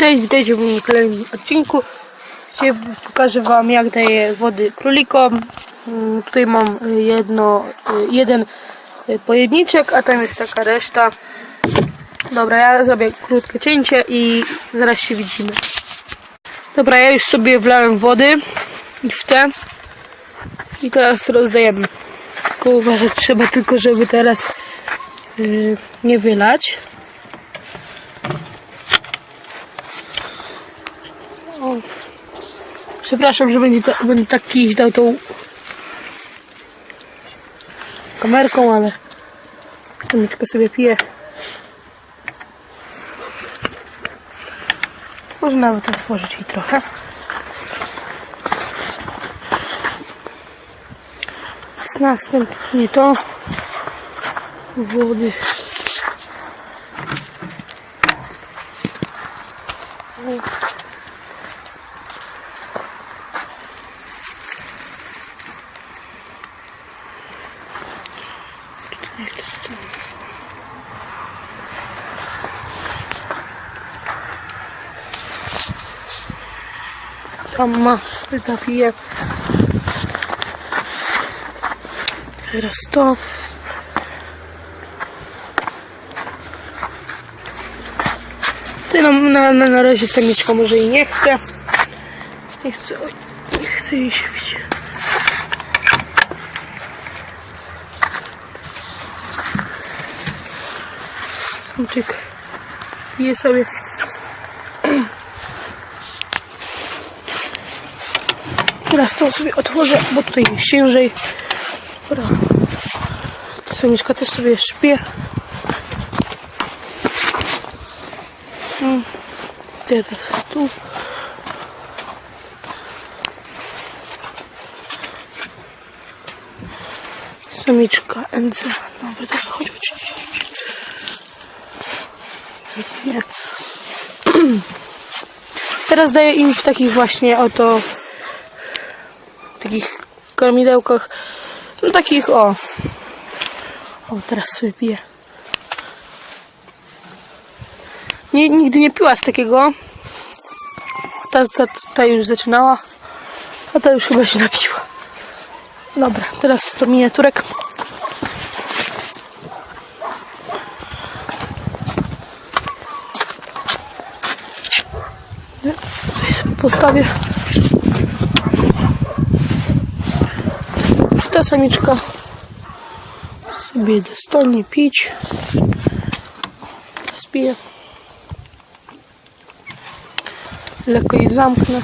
Cześć, witajcie w kolejnym odcinku. Dzisiaj pokażę Wam jak daję wody królikom. Mm, Tutaj mam jedno, y, jeden y, pojemniczek, a tam jest taka reszta. Dobra, ja zrobię krótkie cięcie i zaraz się widzimy. Dobra, ja już sobie wlałem wody w te i teraz rozdajemy. Tylko uważać trzeba tylko, żeby teraz y, nie wylać. O. Przepraszam, że będzie to, będę tak kiś dał tą kamerką, ale samiczka sobie pije. Może nawet otworzyć jej trochę. Następnie to wody. Tam ma, napije. Teraz to. Ty na, na, na, na razie samiczka może i nie chce. Nie chce, oj, nie chce jej pić. Samczyk pije sobie. Teraz to sobie otworzę, bo tutaj jest ciężej. Dobra. Ta samiczka też sobie śpie. Mm. Teraz tu. Samiczka NC. Dobra, chodź, chodź. Nie. Teraz daję im w takich właśnie oto takich kormidełkach. No takich o. O, teraz sobie piję. Nie, nigdy nie piła z takiego. Ta, ta, ta już zaczynała. A ta już chyba się napiła. Dobra, teraz to miniaturek. Postawię. Ta samiczka sobie dostanie pić. Piję. Lekko jej zamknę.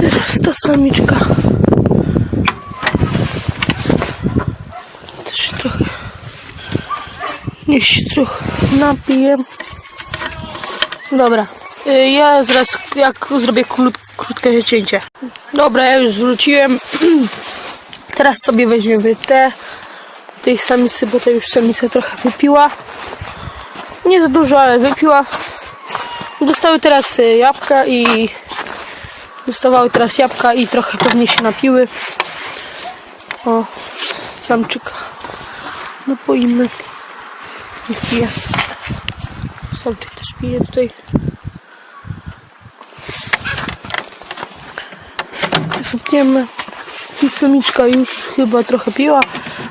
Teraz ta samiczka też trochę niech się trochę napije. Dobra. Y, Ja zaraz jak zrobię krót, krótkie cięcie. Dobra, ja już zwróciłem. Teraz sobie weźmiemy te tej samicy, bo to już samica trochę wypiła. Nie za dużo, ale wypiła. Dostały teraz y, jabłka i dostawały teraz jabłka i trochę pewnie się napiły. O, samczyka napoimy. Niech pije. Samczyk też pije tutaj. Zamkniemy. I samiczka już chyba trochę piła.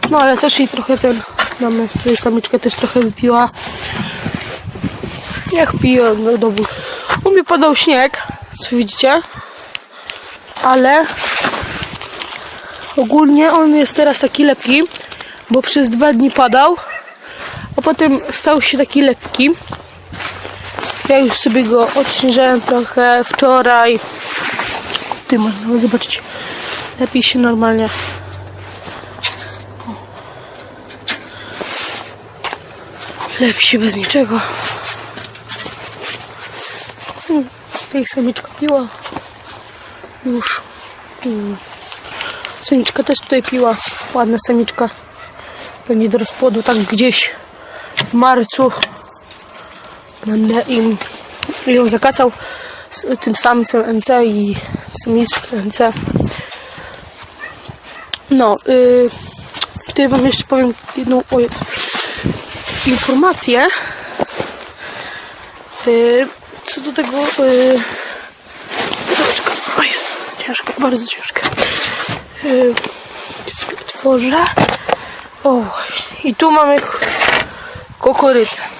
No ale też jej trochę ten. Damy tutaj samiczka też trochę wypiła. Jak pije do domu. U mnie padał śnieg, co widzicie. Ale ogólnie on jest teraz taki lepki, bo przez dwa dni padał, a potem stał się taki lepki. Ja już sobie go odśnieżyłem trochę wczoraj. Ty można zobaczyć. Lepiej się normalnie. Lepiej się bez niczego. Hmm, Tej samiczka piła. Już. Hmm. Samiczka też tutaj piła. Ładna samiczka. Będzie do rozpłodu tak gdzieś w marcu. Będę im ją zakacał z tym samcem NC i samiczkę NC. No, y, tutaj wam jeszcze powiem jedną o, informację. Yy, co do tego... Yy, pudełeczka. Oj, ciężka, bardzo ciężka. Yy, sobie otworzę. O. I tu mamy kukurydzę.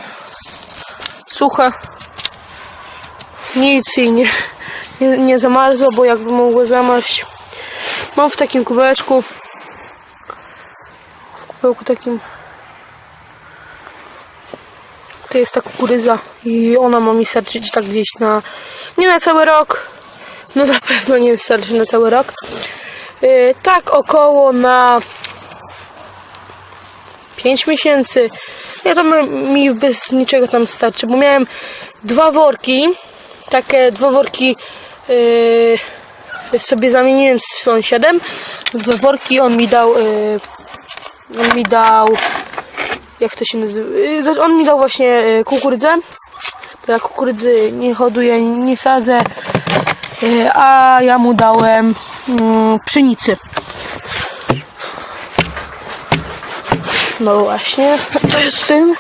Suche. Nic jej nie, nie, nie zamarzło, bo jakby mogło zamarć. Mam w takim kubeczku. W kubełku takim. To jest ta kukurydza i ona ma mi starczyć tak gdzieś na... Nie na cały rok. No na pewno nie starczy na cały rok. Yy, tak około na 5 miesięcy. To mi- bez niczego tam starczy, bo miałem dwa worki, takie dwa worki yy, sobie zamieniłem z sąsiadem. Dwa worki on mi dał, yy, on mi dał, jak to się nazywa, yy, on mi dał właśnie yy, kukurydzę. Bo ja kukurydzy nie hoduję, nie sadzę, yy, a ja mu dałem yy, pszenicy. No właśnie, to jest ten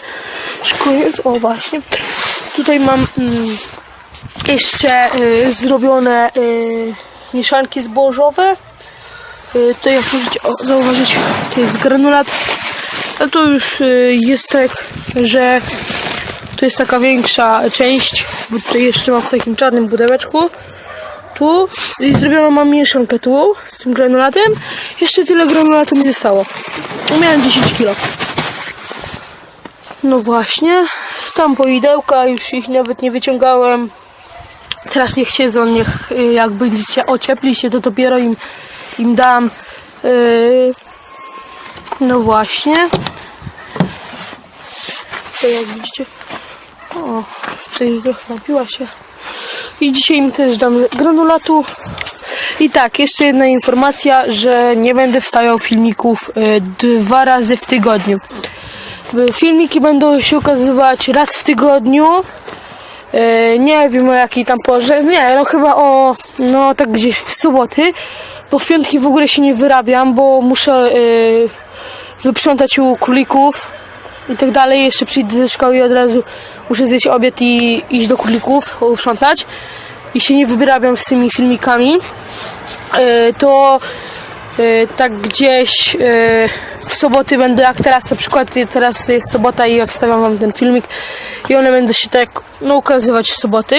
szkoniec. O właśnie. Tutaj mam mm, jeszcze y, zrobione y, mieszanki zbożowe. Y, to jak możecie o, zauważyć, to jest granulat. A to już y, jest tak, że to jest taka większa część, bo tutaj jeszcze mam w takim czarnym pudełeczku. Tu i zrobiono mam mieszankę tu z tym granulatem. Jeszcze tyle granulatu mi zostało. Miałem 10 kilo. No właśnie, tam poidełka, już ich nawet nie wyciągałem. Teraz niech siedzą, niech y, jak będziecie ociepli się, to dopiero im, im dam. Yy, no właśnie. To jak widzicie, o, tutaj trochę napiła się. I dzisiaj im też dam granulatu. I tak, jeszcze jedna informacja, że nie będę wstawiał filmików y, dwa razy w tygodniu. Y, Filmiki będą się ukazywać raz w tygodniu. Y, Nie wiem o jakiej tam porze. Nie, no chyba o, no tak gdzieś w soboty. Bo w piątki w ogóle się nie wyrabiam, bo muszę wyprzątać u królików i tak dalej. Jeszcze przyjdę ze szkoły i od razu muszę zjeść obiad i iść do królików, uprzątać. I się nie wyrabiam z tymi filmikami. Y, to y, tak gdzieś y, w soboty będę, jak teraz na przykład teraz jest sobota i ja wstawiam wam ten filmik i one będą się tak no, ukazywać w soboty.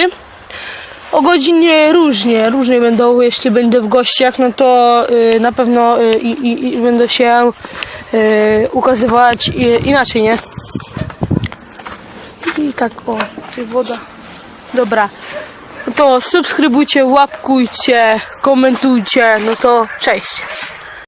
O godzinie różnie, różnie będą, jeśli będę w gościach, no to na pewno i będę się y, ukazywać inaczej, nie? I tak, o, tutaj woda. Dobra. No to subskrybujcie, łapkujcie, komentujcie, no to cześć.